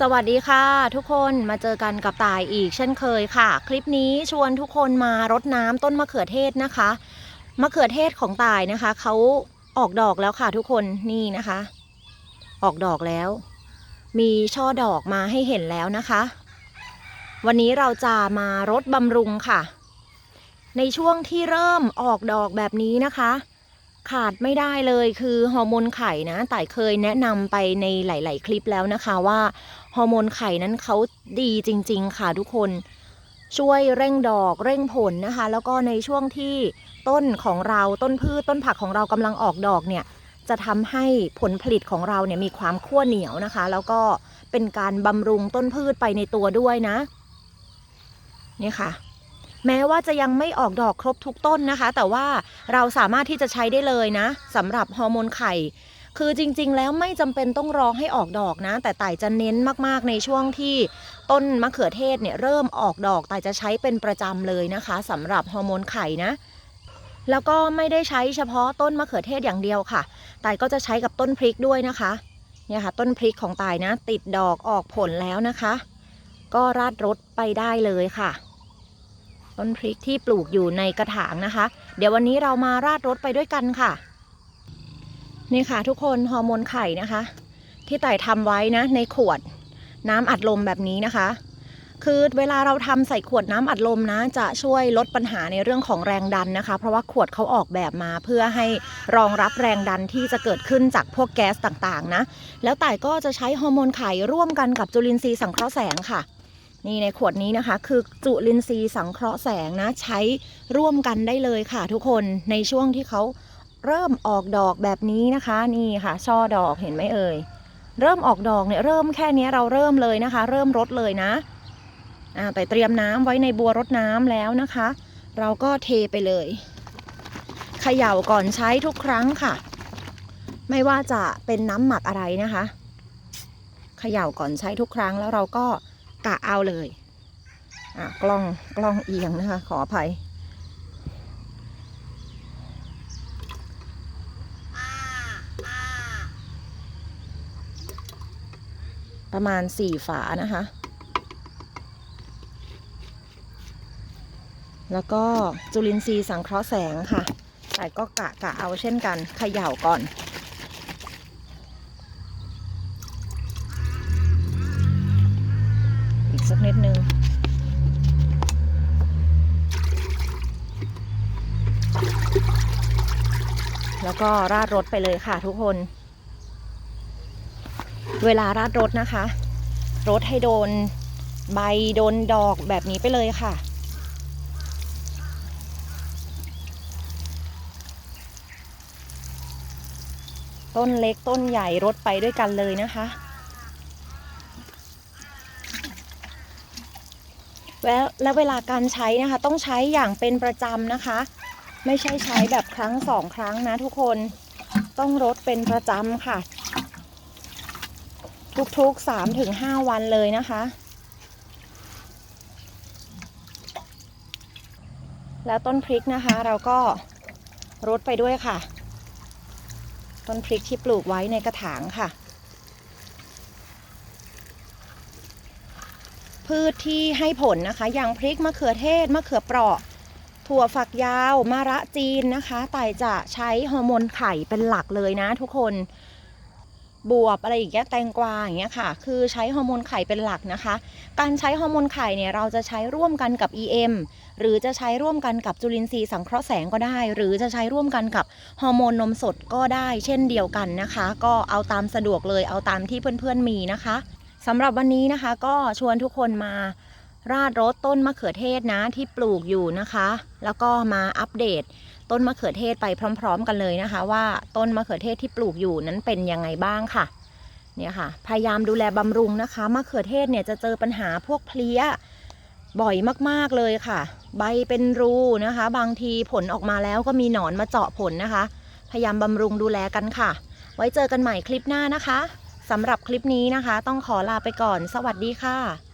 สวัสดีค่ะทุกคนมาเจอกันกับตายอีกเช่นเคยค่ะ คลิปนี้ชวนทุกคนมารดน้ำต้นมะเขือเทศนะคะมะเขือเทศของตายนะคะเขาออกดอกแล้วค่ะทุกคนนี่นะคะ ออกดอกแล้ว มีช่อดอกมาให้เห็นแล้วนะคะ วันนี้เราจะมารดบำรุงค่ะ ในช่วงที่เริ่มออกดอกแบบนี้นะคะ ขาดไม่ได้เลยคือฮอร์โมนไข่นะแต่เคยแนะนำไปในหลาย ๆ คลิปแล้วนะคะว่าฮอร์โมนไข่นั้นเขาดีจริง ๆ ค่ะทุกคนช่วยเร่งดอกเร่งผลนะคะ แล้วก็ในช่วงที่ต้นของเราต้นพืชต้นผักของเรากำลังออกดอกเนี่ยจะทำให้ผลผลิตของเราเนี่ยมีความขั้วเหนียวนะคะ แล้วก็เป็นการบำรุงต้นพืชไปในตัวด้วยนะนี่ค่ะ แม้ว่าจะยังไม่ออกดอกครบทุกต้นนะคะ แต่ว่าเราสามารถที่จะใช้ได้เลยนะสำหรับฮอร์โมนไข่คือจริงๆ แล้วไม่จำเป็นต้องรอให้ออกดอกนะ แต่ไต่จะเน้นมากๆในช่วงที่ต้นมะเขือเทศเนี่ยเริ่มออกดอกไต่จะใช้เป็นประจำเลยนะคะสำหรับฮอร์โมนไข่นะ แล้วก็ไม่ได้ใช้เฉพาะต้นมะเขือเทศอย่างเดียวค่ะไต่ก็จะใช้กับต้นพริกด้วยนะคะเนี่ยค่ะ ต้นพริกของไต่นะ ติดดอกออกผลแล้วนะคะ ก็ราดรดไปได้เลยค่ะ ต้นพริกที่ปลูกอยู่ในกระถางนะคะ เดี๋ยววันนี้เรามาราดรถไปด้วยกันค่ะ นี่ค่ะทุกคนฮอร์โมนไข่นะคะ ที่ไต่ทำไว้นะในขวดน้ำอัดลมแบบนี้นะคะ คือเวลาเราทำใส่ขวดน้ำอัดลมนะ จะช่วยลดปัญหาในเรื่องของแรงดันนะคะ เพราะว่าขวดเขาออกแบบมาเพื่อให้รองรับแรงดันที่จะเกิดขึ้นจากพวกแก๊สต่างๆนะ แล้วไต่ก็จะใช้ฮอร์โมนไข่ร่วมกันกับจุลินทรีย์สังเคราะห์แสงค่ะ นี่ในขวดนี้นะคะ คือจุลินทรีย์สังเคราะห์แสงนะ ใช้ร่วมกันได้เลยค่ะทุกคนในช่วงที่เขาเริ่มออกดอกแบบนี้นะคะ นี่ค่ะ ช่อดอกเห็นไหมเอ่ยเริ่มออกดอกเนี่ยเริ่มแค่นี้เราเริ่มเลยนะคะ เริ่มรดเลยนะอ่าแต่เตรียมน้ำไว้ในบัวรดน้ำแล้วนะคะ เราก็เทไปเลยเขย่าก่อนใช้ทุกครั้งค่ะ ไม่ว่าจะเป็นน้ำหมักอะไรนะคะเขย่าก่อนใช้ทุกครั้งแล้วเราก็ กะเอาเลย อะกล้องกล้องเอียงนะคะ ขออภัย ประมาณสี่ฝานะคะ แล้วก็จุลินทรีย์สังเคราะห์แสงค่ะ แต่ก็กะกะเอาเช่นกันเขย่าก่อน แล้วก็ราดรถไปเลยค่ะทุกคน เวลาราดรถนะคะ รถให้โดนใบโดนดอกแบบนี้ไปเลยค่ะต้นเล็กต้นใหญ่รถไปด้วยกันเลยนะคะ แล้วและเวลาการใช้นะคะ ต้องใช้อย่างเป็นประจำนะคะ ไม่ใช่ใช้แบบครั้งสองครั้งนะทุกคนต้องรดเป็นประจำค่ะ ทุกๆสามถึงห้าวันเลยนะคะ แล้วต้นพริกนะคะเราก็รดไปด้วยค่ะ ต้นพริกที่ปลูกไว้ในกระถางค่ะ พืชที่ให้ผลนะคะ อย่างพริกมะเขือเทศมะเขือเปราะ ถั่วฝักยาวมะระจีนนะคะไต่จะใช้ฮอร์โมนไข่เป็นหลักเลยนะทุกคนบวบอะไรอย่างเงี้ยแตงกวาอย่างเงี้ยค่ะ คือใช้ฮอร์โมนไข่เป็นหลักนะคะ การใช้ฮอร์โมนไข่เนี่ยเราจะใช้ร่วมกันกับ EM หรือจะใช้ร่วมกันกับจุลินทรีย์สังเคราะห์แสงก็ได้ หรือจะใช้ร่วมกันกับฮอร์โมนนมสดก็ได้ เช่นเดียวกันนะคะ ก็เอาตามสะดวกเลยเอาตามที่เพื่อนๆมีนะคะสำหรับวันนี้นะคะก็ชวนทุกคนมา ราดรถต้นมะเขือเทศนะที่ปลูกอยู่นะคะ แล้วก็มาอัปเดตต้นมะเขือเทศไปพร้อม ๆ กันเลยนะคะ ว่าต้นมะเขือเทศที่ปลูกอยู่นั้นเป็นยังไงบ้างค่ะเนี่ยค่ะ พยายามดูแลบำรุงนะคะมะเขือเทศเนี่ยจะเจอปัญหาพวกเพลี้ยบ่อยมากๆเลยค่ะ ใบเป็นรูนะคะ บางทีผลออกมาแล้วก็มีหนอนมาเจาะผลนะคะ พยายามบำรุงดูแลกันค่ะ ไว้เจอกันใหม่คลิปหน้านะคะสำหรับคลิปนี้นะคะ ต้องขอลาไปก่อน สวัสดีค่ะ